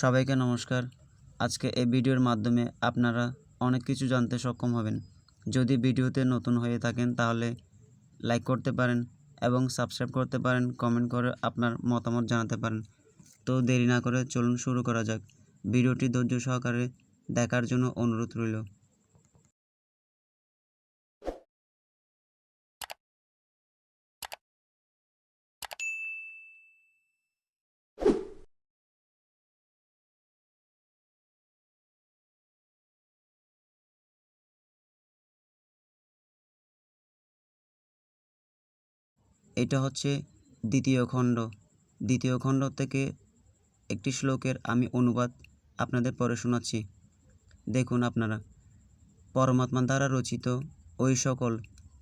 সবাইকে নমস্কার। আজকে এই ভিডিওর মাধ্যমে আপনারা অনেক কিছু জানতে সক্ষম হবেন। যদি ভিডিওতে নতুন হয়ে থাকেন তাহলে লাইক করতে পারেন এবং সাবস্ক্রাইব করতে পারেন, কমেন্ট করে আপনার মতামত জানাতে পারেন। তো দেরি না করে চলুন শুরু করা যাক। ভিডিওটি ধৈর্য সহকারে দেখার জন্য অনুরোধ রইল। এটা হচ্ছে দ্বিতীয় খণ্ড। দ্বিতীয় খণ্ড থেকে একটি শ্লোকের আমি অনুবাদ আপনাদের পড়ে শোনাচ্ছি। দেখুন আপনারা। পরমাত্মা দ্বারা রচিত ওই সকল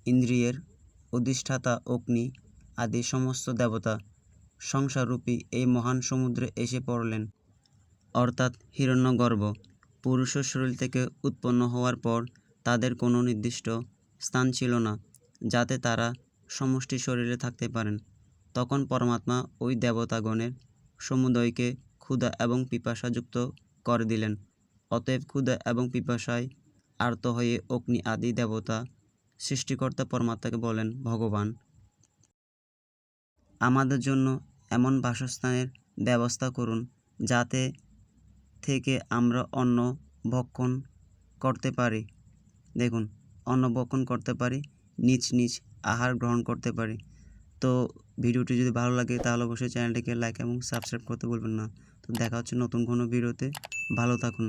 ইন্দ্রিয়ের অধিষ্ঠাতা, অগ্নি আদি সমস্ত দেবতা সংসাররূপী এই মহান সমুদ্রে এসে পড়লেন। অর্থাৎ হিরণ্যগর্ভ পুরুষের শরীর থেকে উৎপন্ন হওয়ার পর তাদের কোনো নির্দিষ্ট স্থান ছিল না, যাতে তারা সমষ্টি শরীরে থাকতে পারেন। তখন পরমাত্মা ওই দেবতাগণের সমুদয়কে ক্ষুধা এবং পিপাসাযুক্ত করে দিলেন। অতএব ক্ষুধা এবং পিপাসায় আর্ত হয়ে অগ্নি আদি দেবতা সৃষ্টিকর্তা পরমাত্মাকে বলেন, ভগবান, আমাদের জন্য এমন বাসস্থানের ব্যবস্থা করুন যাতে থেকে আমরা অন্ন ভক্ষণ করতে পারি। দেখুন, অন্ন ভক্ষণ করতে পারি, নিজ নিজ আহার গ্রহণ করতে পারি। তো ভিডিওটি যদি ভালো লাগে তাহলে অবশ্যই চ্যানেলটিকে লাইক এবং সাবস্ক্রাইব করতে বলবেন না। তো দেখা হচ্ছে নতুন কোনো ভিডিওতে। ভালো থাকুন।